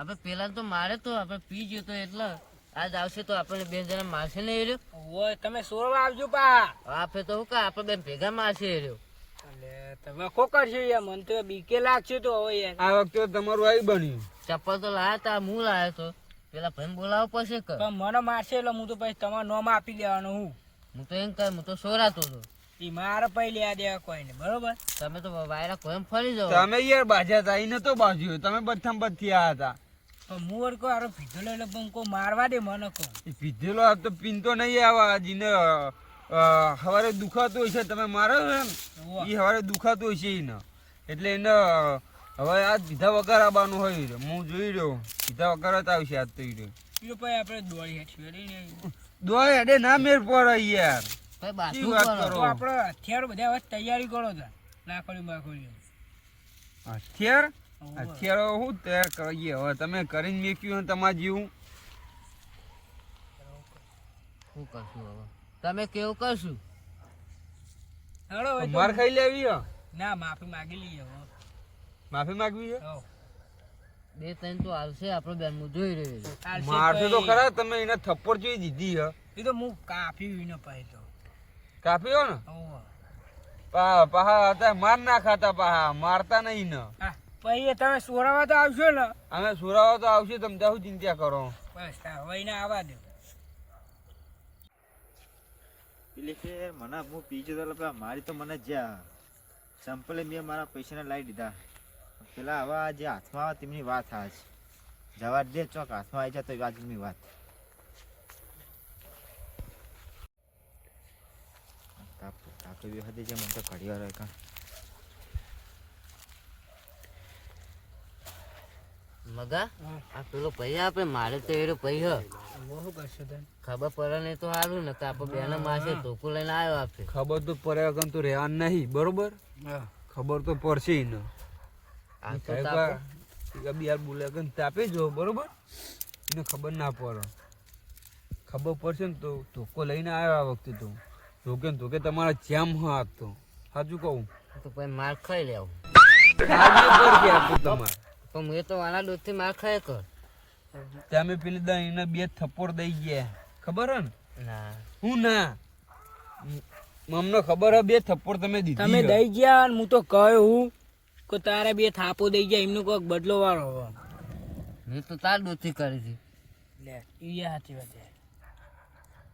આપણે પેલા તો મારે તો આપણે પી ગયો તો એટલે આજ આવશે તો આપણે બે જણા મારશે ને એર્યો. ઓય તમે સોરવા આવજો પા. આપે તો શું કા આપણે બે ભેગા મારશે એર્યો. એટલે તમે કો કરશો યાર? મને તો બીકે લાગશે તો હવે યાર. આ વખતે તમારું આવી બન્યું. ચપ્પલ તો લાયા તા હું લાયો તો. પેલા ભાઈ બોલાવો પડશે કે પણ મને મારશે એટલે હું તો પછી તમારું નામ આપી દેવાનો હું. હું તો એમ કહે હું તો સોરાતો હતો ઈ મારે પછી લેવા દેવા કોઈ નહીં બરોબર? તમે તો વાયરા કોઈ ફરી જાઓ. તમે યાર બાજ્યા હતા ઈ નતો બાજ્યો. તમે બધા બધી આયા હતા પણ કો આરો પીધેલો એટલે કોઈ મારવા દે મને કો એ પીધેલો આ તો પીનતો નહીં આવા જીને હવારે દુખાતું હોય છે તમે મારો એમ? ને એ હવારે દુખાતું હોય છે એને એટલે એને હવે આ પીધા વગર આવવાનું હોય છે. હું જોઈ રહ્યો પીધા વગર જ આવશે આજ તો ઈ રહ્યો. ઈ પછી આપણે દોડી હેઠી ને દોય અડે ના મેર પડે યાર. ભાઈ? આપણે હથિયારો બધા હવે તૈયારી કરો તા. લાકડી બાકડી હથિયાર? હથિયારો હું તૈયાર કરીએ હવે તમે કરીને મેક્યું તમારે જેવું. શું કરશું હવે? તમે કેવું કરશું? હેડો માર ખાઈ લેવી હે? ના માફી માગી લઈએ હવે. માફી માંગવી છે બે ત્રણ તો આવશે આપણે બેન હું જોઈ રહ્યો છું. મારશે તો ખરા તમે એને થપ્પડ જોઈ દીધી હે. એ તો હું કાપી વિનો પાઈ તો કાપ્યો હો ને? પાહા હતા માર ના ખાતા પાહા મારતા નહીં ને. હા. પછી તમે સોરાવા તો આવશો ને. અમે સોરાવા તો આવશે તમે ત્યાં શું ચિંતા કરો. બસ એને આવવા દો. પેલી કે મને હું પીજો જતો પેલા મારી તો મને જ્યાં સંપલે મેં મારા પૈસાને લાવી દીધા. પેલા આવા જે હાથમાં આવે તેમની વાત આજ. જવા દે ચોક હાથમાં આવી જાય તો આજની વાત. તાપ તાપ એવી હતી જે મને તો ઘડી વાર કાં. મગા આ પેલો પૈસા આપે મારે તો એરો ભાઈ હ. શું કરશો તમે. ખબર પડે નહીં તો સારું ને તો આપણે બેને મારશે ધોકો લઈને આવ્યો આપે. ખબર તો પડે વગર તો રહેવાનું નહીં બરોબર? ખબર તો પડશે એને આ તો કઈ તાપો. વાર યાર બોલે વગર તાપી જો બરોબર? એને ખબર ના પડે. ખબર પડશે ને તો ધોકો લઈને આવ્યો આ વખતે તો. ધોકે ને ધોકે તમારા જેમ હાથ આપતો સાચું કહું. તો પછી માર ખાઈ લેવું. તમારે. પણ મેં તો આના દૂધથી માર ખાય કર. તમે પેલી દા એને બે થપ્પડ દઈ ગયા. ખબર હે ને? ના. હું ના? મ- અમને ખબર હે બે થપ્પડ તમે દીધી તમે દઈ ગયા અને હું તો કહ્યું હું કે તારે બે થાપો દઈ ગયા એમનું કોઈક બદલો વાળો મેં તો તાર દૂધથી કરી હતી. લે ઈ સાચી વાત છે.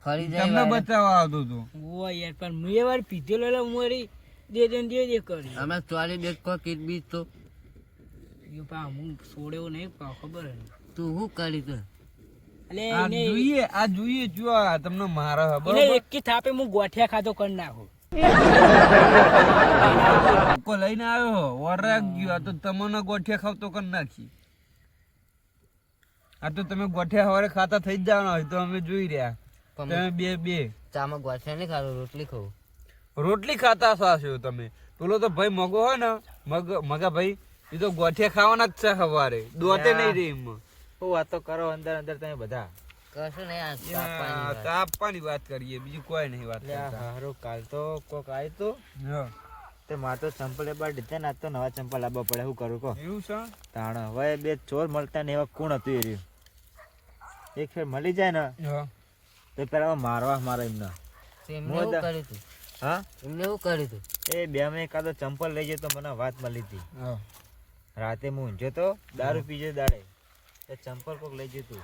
ફરી જાય તમને. બચાવવા આવતો તો. ઓ યાર પણ મેં વાર પીધેલો એટલે હું દે દે દે દે કરી. અમે ચોરી કો કીટ બીજ તો ઈ પા હું છોડ્યો નહીં પા ખબર હે. તું શું કરી તો? આ જોઈએ આ જોઈએ જો આ તમને મારે બરોબર? એક કી થાપે હું ગોઠિયા ખાધો કરી નાખું. કો લઈને આવ્યો વરાગ ગયો આ તો તમને ગોઠિયા ખાવતો કરી નાખી. આ તો તમે ગોઠિયા હવારે ખાતા થઈ જ જવાના હોય તો અમે જોઈ રહ્યા. તમે બે બે. ચામાં ગોઠિયા નહીં ખાતો રોટલી ખાવ રોટલી ખાતા સાસો તમે? પેલો તો ભાઈ મગો હોય ને મગ મગા ભાઈ એ તો ગોઠિયા ખાવાના જ છે સવારે. દોતે નહીં રે એમાં. હું વાતો કરો અંદર અંદર તમે બધા? કશું નહીં તાપવાની વાત. તાપવાની વાત કરીએ બીજું કોઈ નહીં વાત હારું કાલ તો કોક આવ્યું તું. તે મારે તો ચંપલ એબાર દીધા ને તો નવા ચંપલ લાવવા પડે શું કરું કહો? એવું છે? તાણ હવે બે ચોર મળતા ને એવા કોણ હતું એ રહ્યું? એક ફેર મળી જાય ને હા. તો પેલા મારવા મારે એમને. એમને હું કર્યું તું? હા? એમને એવું કર્યું હતું એ બે મેં કાદો ચંપલ લઈ જાય તો મને વાત મળી હતી. હા. રાતે હું ઊંઝો તો દારૂ પીજો દાડે. એ ચંપલ કોક લઈ જતું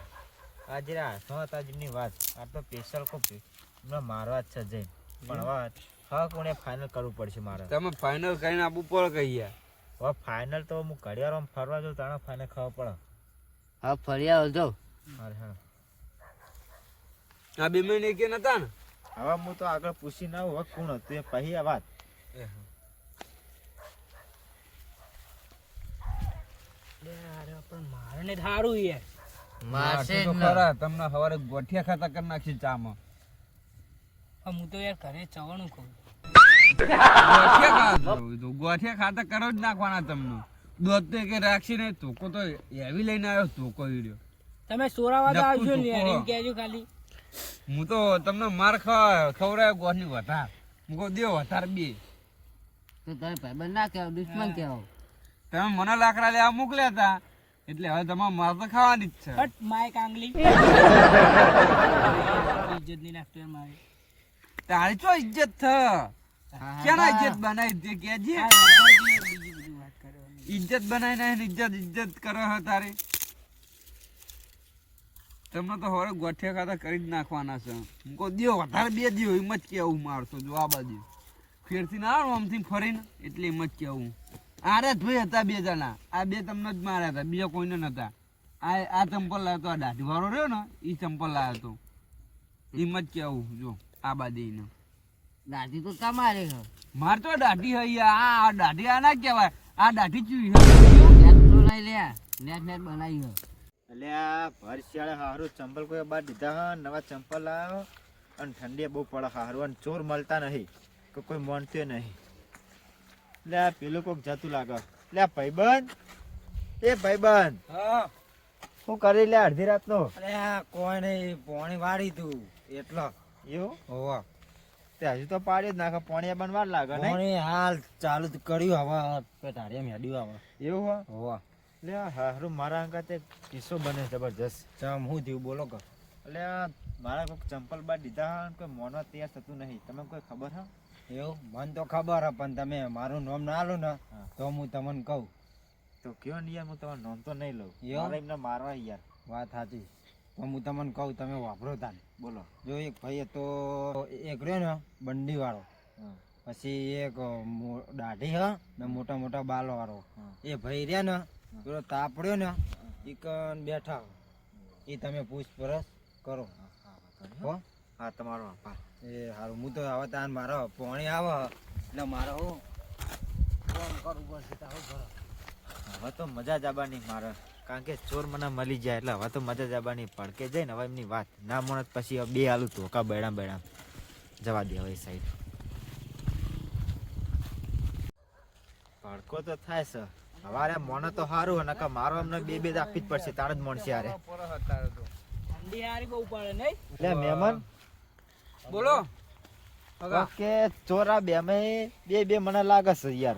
આજે હાથમાં હતા જેમની વાત. આ તો સ્પેશિયલ કોક હમણાં મારવા જ છે જઈને. પણ હવે હા કોને ફાઇનલ કરવું પડશે મારે. તમે ફાઇનલ કરીને આપવું પડે કહીએ હવે ફાઇનલ તો હું ઘડિયાળમાં ફરવા જાઉં તાણે ફાઇનલ ખબર પડે. હા ફરી આવજો મારે હા. આ બે મહિને કે નતા ને? હવે હું તો આગળ પૂછી ના હવે કોણ હતું એ પછી આ વાત. અરે પણ મારે ને યાર. મારશે તો ખરા તમને સવારે ગોઠિયા ખાતા કરી નાખી ચામાં. હું તો યાર ઘરે ચવાનું કહું ગોઠિયા ખાતા હોય તો ગોઠિયા ખાતા કરો જ નાખવાના તમને. દૂધ તો કે રાખશે ને ધોકો તો એવી લઈને આવ્યો ઈડ્યો. તમે સોરાવા તો નક્કું ને યાર એમ કહેજો ખાલી. હું તો તમને માર ખવા ખવડાયો ગોઠની વધાર. હું કહું દેવ વધાર બે. તો તમે ભાઈબંધ ના કહેવો દુશ્મન કહેવો તમે મને લાકડા લેવા મોકલ્યા હતા. એટલે હવે તમારે માર તો ખાવાની જ છે. હટ માય કાંગલી. ઇજ્જત નહીં નાખતો એમ આવે. તારી ચો ઇજ્જત થ ક્યાંના ઇજ્જત બનાવી દે વાત કરે. ઇજ્જત બનાવી નાખી ઇજ્જત ઇજ્જત કરો હે તારી. તમને તો હવે ગોઠિયા ખાતા કરી જ નાખવાના છે. હું કહું દિયો વધારે બે દિયો એમ જ કેવું મારતો જો આ બાજુ. ફેરથી ના આવો આમથી ફરીને. એટલે એમ જ કેવું આરે ભાઈ હતા બે જણા. આ બે તમને જ માર્યા હતા બીજા કોઈને નતા. આ આ ચંપલ લાવ્યો આ દાઢી વાળો રહ્યો ને એ ચંપલ લાવ્યો હતો. એમ જ કેવું જો આ બાદીને દાઢી દાદી તો તમારે હ. માર તો દાઢી હઈ આ આ દાઢી આ ના કહેવાય. આ દાઢી ચૂઈ હે. નેટ તો લઈ લે નેટ નેટ બનાવી હ. એટલે આ ભરશિયાળે હારું ચંપલ કોઈ બાર દીધા હા નવા ચંપલ લાવ્યો. અને ઠંડી બહુ પડે હારું અને ચોર મળતા નહીં કે કોઈ મોનતું નહીં. આ પેલું કોક જતું લાગે. ભાઈ ભાઈબંધ. એ ભાઈબંધ. હા. શું કરી લે અડધી રાતનો? અરે આ કોઈ નહીં પોણી વાળી તું? એટલો. એવું? હોવા. તે હજુ તો પાડ્યો જ નાખે પોણી બનવા લાગે ને પોણી હાલ ચાલુ જ કર્યું હવે એમ મેડ્યું હવે. એવું હો હોવા. આ હારું મારા અંગાતે કિસ્સો બને જબરજસ્ત. ચમ હું થયું બોલો કર એટલે મારા કોઈક ચંપલ બાર દીધા કોઈ મોનવા તૈયાર થતું નહીં. તમને કોઈ ખબર હા એવું? મને તો ખબર હે પણ તમે મારું નામ ના લો ને તો હું તમને કહું. તો કયો ને યાર હું તમારું નામ તો નહીં લઉં? મારે એમને મારવા યાર. વાત સાચી. તો હું તમને કહું તમે વાપરો તાને. બોલો. જો એક ભાઈ તો એક રહ્યો ને બંડી વાળો પછી એક દાઢી હ ને મોટા મોટા બાલો વાળો એ ભાઈ રહ્યા ને પેલો તાપડ્યો ને કન બેઠા. એ તમે પૂછપરછ કરો. હા તમારો આભાર. એ હારું હું તો હવે તાન મારો પોણી આવે એટલે મારો હું ફોન કરવું પડશે તારો ઘર. હવે તો મજા જ આવવાની મારે. કારણ કે ચોર મને મળી જાય એટલે હવે તો મજા જ આવવાની પડકે જાય ને હવે એમની વાત ના મળે પછી બે આલુ ધોકા બેડા બેડા જવા દે હવે સાઈડ ભડકો તો થાય છે. હવારે મોને તો સારું નકર મારો અમને બે બે આપવી જ પડશે. તાણ જ મળશે યારે ઠંડી હારી બહુ પડે નહીં? એટલે મહેમાન. બોલો. ઓકે ચોરા બે બે બે મને લાગે છે યાર.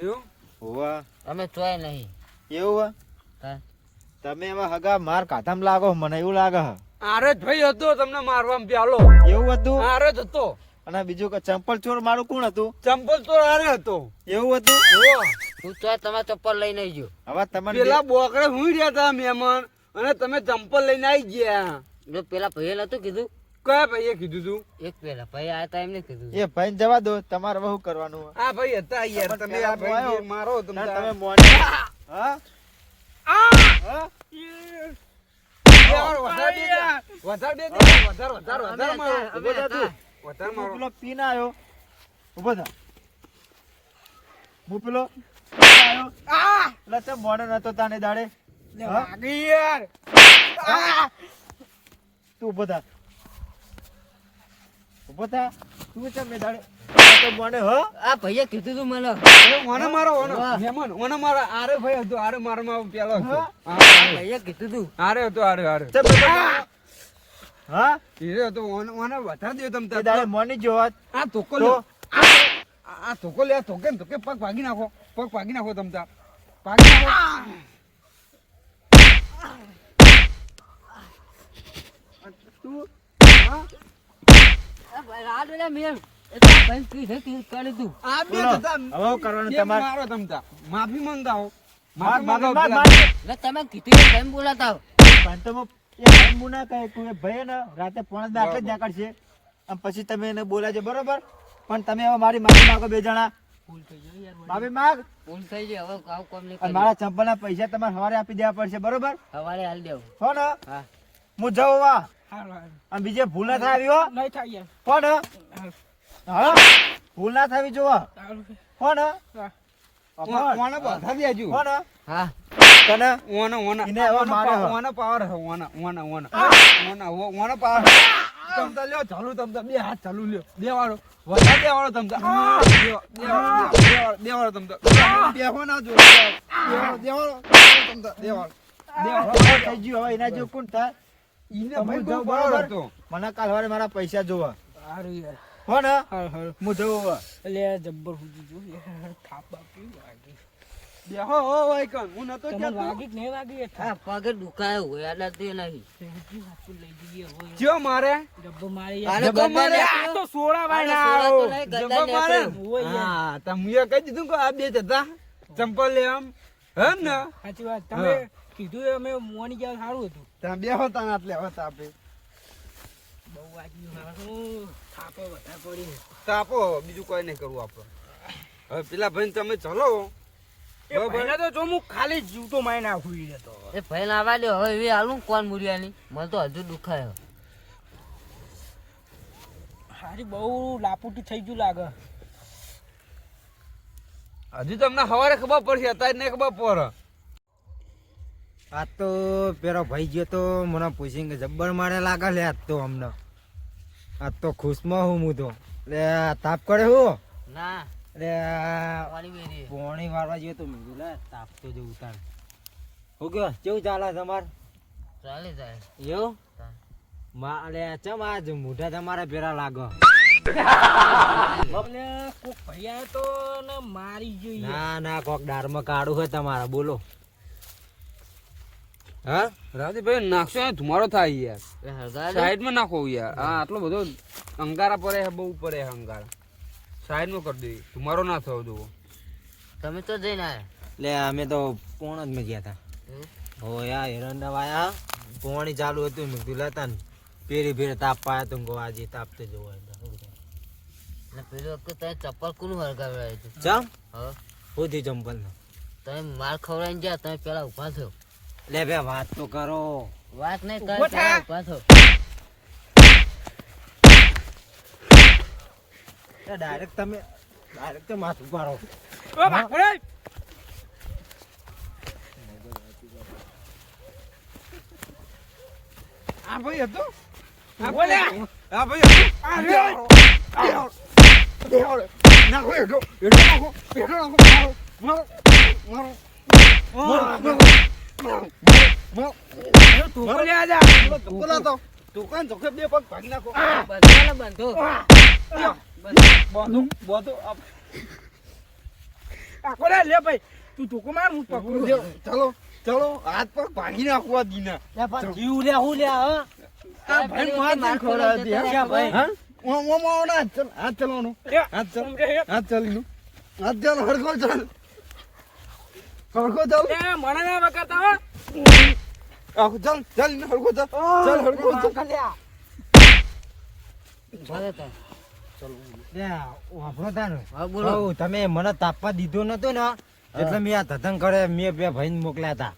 એવું? હોવા. અમે ચોય નહીં. એવું હા. તમે એવા હગા માર કાધામ લાગો મને એવું લાગે હ આરે ભાઈ હતો તમને મારવામાં પ્યાલો. એવું હતું? આરે જ હતો. અને બીજું કે ચંપલ ચોર મારું કોણ હતું? ચંપલ ચોર આરે હતો. એવું હતું? હું ચોય તમે ચપ્પલ લઈને આવી ગયો. હવે તમે પેલા બોકડે હું રહ્યા હતા મહેમાન. અને તમે ચંપલ લઈને આવી ગયા. જો પેલા ભયેલ હતું કીધું કયા ભાઈએ કીધું તું? એક પેલા ભાઈ આયા તા એમને કીધું એ ભાઈ જવા દો તમારે બહુ કરવાનું આ ભાઈ હતા યાર તમે આ ભાઈ મારો તમે તમે મોને હા? આ! યાર વધાર દે વધાર દે વધાર વધાર વધાર મારો ઊભો થા તું. વધાર મારો પેલો પીને આયો ઊભો થા. હું પેલો પીને આવ્યો એટલે તે નતો તાને દાડે. હા? વાગી યાર. તું ઊભો થા. ઊભો થા. તું છે મે દાડે તો મને હ આ ભૈયા કીધું તું મને. ઓને મારો ઓને. મહેમાન ઓને મારો આરે ભાઈ હતો આરે મારો માં પેલો હતો. આ ભાઈએ કીધું તું. આરે હતો આરે આરે. હા. ઈરે હતો ઓને ઓને વધારે દે તમ તે દાડે મને જોવા. આ તોકો લો આ આ ધોકો લે આ તોકે ધોકે પગ ભાગી નાખો. પગ ભાગી નાખો તમ તા ભાગી નાખો. તું? હા? માફી માંગાવો તમે કીધું કેમ બોલાતા પણ એ કહે તું એ ને રાતે પોણા જ નીકળશે. અને પછી તમે એને બોલાજો બરોબર? પણ તમે હવે મારી માફી માગો બે જણા. માફી માગ. ભૂલ થઈ ગઈ હવે આવું કોમ નહીં મારા ચંપલ ના પૈસા તમારે સવારે આપી દેવા પડશે બરોબર? સવારે હાલ દેવું. હો ને? હું. જાઉં વા અને બીજે ભૂલ ના થાય આવ્યો હો નહીં થાય કોણ હો હા ભૂલ ના થવી જુઓ કોણ હો ને હા. ઓને- ઓને બધા દેજો હો હા તને ઓને ઓને એને હવે મારે પા- પાવર હે ઓને ઓને ઓને ઓને પાવર તમ તો લ્યો ચાલુ તમ તો બે હાથ ચાલુ લ્યો બે વાળો વધારે બે વાળો તમ લ્યો, બે વાળો, બે વાળો, તમ તો ના જો બે વાળો, બે વાળો તમ તાર બે વાળો બે વાળો હવે થઈ ગયું હવે એના જેવું કોણ થાય ઈને હું જાઉં બરાબર? બરાબર? મને કાલ સવારે મારા પૈસા જોવા. હારું યાર. હો? ને હારું હારું હું જવું હવે. એટલે જબ્બર સુધી જો યાર થાપ બાપી વાગી. બેહો હો ભાઈ હું નતો તમને વાગી કે નહીં વાગી એ પગે દુખાયો હોય એટલે તે નહીં. થેન્કી હાથું લઈ જઈએ હોય ચિયો મારે. ડબ્બો મારી જબ્બો મારે. આ તો સોળા ભાઈ આને ના આવો. જબ્બો મારે. નીકળ્યો. હોય યાર. હા તમે કહી દીધું કે આ બે જતા ચંપલ લે આમ. હે ને? સાચી વાત. તમે કીધું એ અમે મોની ગયા સારું હતું. ત્યાં બે હોતા ના એટલે હવે તાપે બહુ વાગ્યું હારું થાપો વધારે પડી તાપો બીજું કોઈ નહીં કરવું આપણે. હવે પેલા ભાઈ તમે ચલો. તો જો હું ખાલી જીવતો મારી ઈ તો. એ ભાઈ આવા દે હવે હાલું કોણ મુરિયાની? મને તો હજુ દુખાયો. હારી બહુ લાપુટી થઈ ગયું લાગે. હજુ તમને સવારે ખબર પડશે અત્યારે નહીં ખબર પડે. આ તો પેલો ભાઈ ગયો તો મને પૂછીને કે જબ્બર મારે લાગે લે આજ તો અમને. આજ તો ખુશમાં હું હું તો. એટલે તાપ કરે હું. ના. એટલે પાણી વાળવા ગયો તો મીધું લે તાપ તો જો ઉતાર હું કયો કેવું ચાલે તમાર? ચાલે જાય એવું? મા લે ચમ આજ મોઢા તમારા પેરા લાગો? ને મારી ના ના કોક ડારમાં કાઢું હોય તમારા બોલો. હા? રાજીભાઈ નાખશો ને ધુમાડો થાય યાર. સાઈડમાં નાખો યાર. હા આટલો બધો અંગારા પડે હે બહુ પડે છે અંગારા. સાઈડમાં કરી દઈએ ધુમાડો ના થવો જોવો તમે તો જઈને આયા. લે અમે તો પોણ જ માં ગયા હતા હો યાર એરંડા વાયા પોણી ચાલુ હતું મેં કીધું લેતા ને. પેરી ફેરે તાપ પાયા તો ગો આજે તાપ તો જોવો ને વખતે તમે ચપ્પલ કોનું હળગાવ્યા હતું? ચમ? હવે હોતી ચંપલ તમે માર ખવડાવીને ગયા તમે પેલા ઊભા થયો. લે બે વાત તો કરો વાત નહીં ઊભા થયો ડાયરેક્ટ તમે ડાયરેક્ટ તો માથું પાડો ઓ બાપરે આ ભાઈ હતો આ બોલે. ભાઈ આ ભાઈ હતો. આ ભાઈ. નાખો હેઠો. હેઠો નાખો. હેઠો નાખો. મારો. મારો. મારો. મારો. નાખો લે ભાઈ તું ટોકો માર હું પકડું ચાલો ચાલો હાથ પગ ભાંગી નાખવા દીના જીવ લે હું લે હા આ ભાઈ માર. ખવડાવી હા, ભાઈ. હા? ઓમ, ઓમ, ઓમ, હાથ ચાલ હાથ ચલ હાથ ચાલ હાથ ચાલીનું હાથ ચાલ હરખો ચાલ હરખો ચાલ. એ મને ના વખત હો. આખો ચાલ ચાલ ને હરખો ચાલ. ચાલ હરખો ચાલ. ભલે હઉ, તમે મને તાપવા દીધો નતો ને એટલે મેં આ ધતંગ કરે મેં બે ભાઈને મોકલ્યા હતા.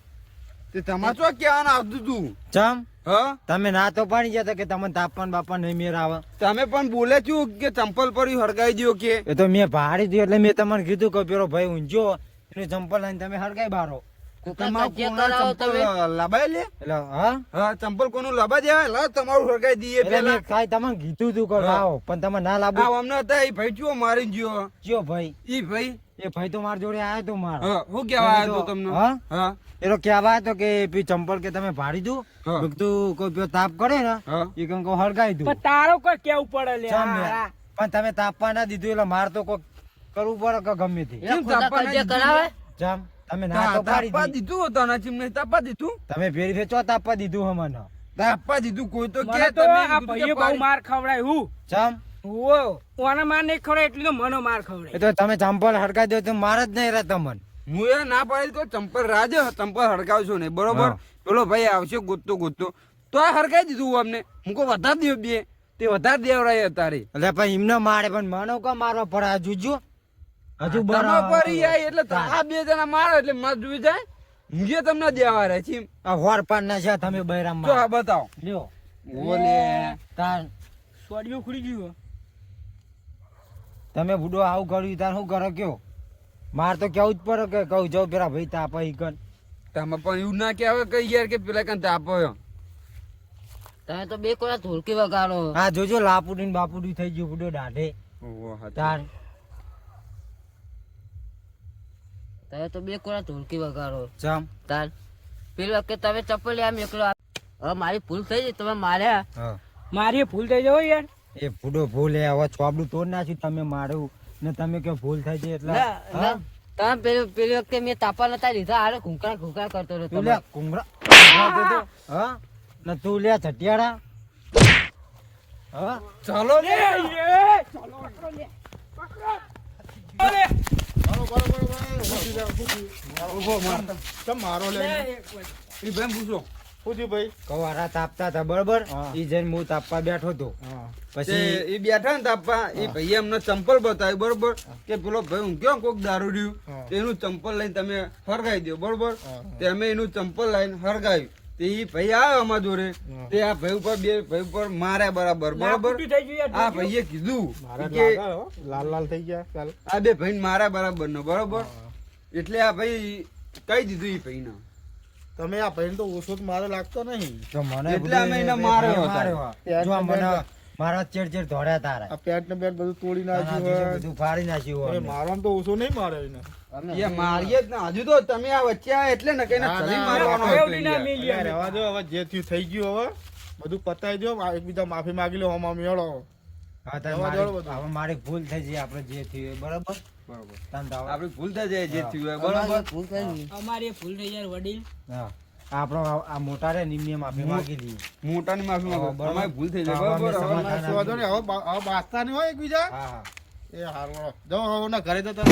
તે તમાર શું કહેવાનું આવતું તું? ચમ? હા? તમે ના તો પાણી જતા કે તમને તાપમાન બાપા નહીં મેર આવે. તમે પણ બોલે છું કે ચંપલ પર હળગાઈ દો કે? એ તો મેં ભાડી દીધું એટલે મેં તમને કીધું કે પેલો ભાઈ ઊંઝો એનું ચંપલ લઈને તમે હળગાઈ બારો. એટલે ચંપલ કોનું લબા દેવાય? લા તમારું હળગાઈ દઈએ પેલા મેં તમને કીધું તું કે હા. પણ તમે ના લાવો આ અમને હતા એ ભાઈ ચિયો મારી ગયો? કયો ભાઈ? ઈ ભાઈ? એ ભાઈ તો મારા જોડે આવ્યો તો મારા. હું કેવા આવ્યો તો તમને? હા? હા. એ તો કે પી ચંપલ કે તમે ભાડી દો. તું કોઈ તાપ કરે ને એ કંઈ કહું હળગાઈ દઉં. તારો કોઈ કેવું પડે લે હા, પણ તમે તાપવા ના દીધું એટલે માર તો કોઈ કરવું પડે કે ગમે તે. કેમ કજે કરાવે? જામ તમે ના તો પાડી તાપા દીધું. હતું ના ચીમને તાપા દીધું. તમે ફેરી ફેર ચો તાપવા દીધું હમને તાપા દીધું કોઈ તો કે તમે આ ભાઈએ બહુ માર ખવડાય હું. જામ. ઓ ઓને માર નહીં ખવડાય એટલી તો મનો માર ખવડાય. એ તો તમે ચંપલ હડકાઈ દો તો માર જ નહીં રહે તમને હું એ ના પાડી તો ચંપલ રાજ ચંપલ હડકાવશો ને બરોબર? પેલો ભાઈ આવશે ગોતતો ગોતતો. તો આ હરકાઈ દીધું અમને હું કો વધારે દે બે. તે વધારે દેવરાય તારી એટલે પણ એમને મારે પણ માનો કો મારવા પડે આ જોજો? હજુ પરી જાય એટલે આ બે જણા મારો એટલે માર જોઈ જાય. મુજે તમને દેવા રહે છે આ હોર પાડ ના છે તમે બૈરામ તો આ બતાવો. લ્યો. ઓલે તાર. સોડિયો ખુલી ગયું તમે બુડો આવું કર્યું તાર શું કરો કયો? માર તો કેવું જ પડે કે કહું જાઉં પેલા ભાઈ તાપા ઈ કન તમે પણ એવું ના કહેવાય કઈ યાર કે પેલા કઈ તાપો. તમે તો બે કોઈ ધોળકી વગાડો. હા જોજો લાપુડી ને બાપુડી થઈ ગયું બુડો દાઢે. તાર. તમે તો બે કોડા ઢોલકી વગાડો? જામ. તાર પેલી વખતે તમે ચપ્પલ આમ એકલો હવે મારી ભૂલ થઈ ગઈ તમે માર્યા. મારી એ ભૂલ થઈ જવો યાર. એ ભૂડો ભૂલ હે હવે ચોબડું તોડ નાખ્યું તમે મારું. ને તમે કે ભૂલ થઈ છે એટલે હા? તમે પેલી પેલી વખતે મેં તાપા નતા લીધા હારે ઘૂંકા ઘૂંકા કરતો રહ્યો તું તું, હા? ને તું લે ચટિયાડા હા? ચાલો ને મારો લે એ ભાઈ પૂછો પૂછ્યું ભાઈ કવારા તાપતા હતા બરોબર એ જઈને હું. તાપવા બેઠો હતો પછી એ બેઠા ને તાપવા એ ભાઈ એમને ચંપલ બતાવ્યું બરોબર કે પેલો ભાઈ હું ક્યાં કોક દારૂ રહ્યું. એનું ચંપલ લઈને તમે હરગાઈ દો બરોબર? તે અમે એનું ચંપલ લઈને હરગાવ્યું તે ભાઈ આવ્યો અમારા જોડે. તે આ ભાઈ ઉપર બે ભાઈ ઉપર માર્યા બરાબર બરાબર? આ ભાઈએ કીધું કે લાલ લાલ થઈ ગયા આ બે ભાઈ માર્યા બરાબર? નો બરોબર એટલે આ ભાઈ કહી દીધું એ ભાઈને. તમે આ ભાઈ તો ઓછો મારે લાગતો નહીં. તો મને એટલે અમે એને માર્યો. માર્યો જો મને મારા ચેડ ચેડ ધોડ્યા તારા. આ પેટ ને પેટ બધું તોડી નાખ્યું હોય. બધું ફાડી નાખ્યું હોય. મારવામાં તો ઓછો નહીં મારે એને. એ મારીએ જ ને. હજુ તો તમે આ વચ્ચે આ એટલે ને કઈ ચલી મારવાનો ના, હતો. યાર. અરે રહેવા દો. હવે જે થયું થઈ ગયું હવે. બધું પતાવી દો. એકબીજા માફી માગી લો હમા મેળો. હવે મારી ભૂલ થઈ જઈ આપણે જે થયું બરાબર? બરોબર. ભૂલ થઈ જાય જે થયું બરોબર? ભૂલ થઈ અમારી ભૂલ થઈ જાય વડીલ. હા. આપણો આ- મોટા રે નિમ્ય માફી માંગી લઈએ મોટાની માફી માંગો. અમારી ભૂલ થઈ જાય. બરાબર. હવે વાંધો નહીં. હવે હવે બાજતા નહીં હોય એકબીજા? હા હા. એ હારો જો હવે ના ઘરે તો રહો.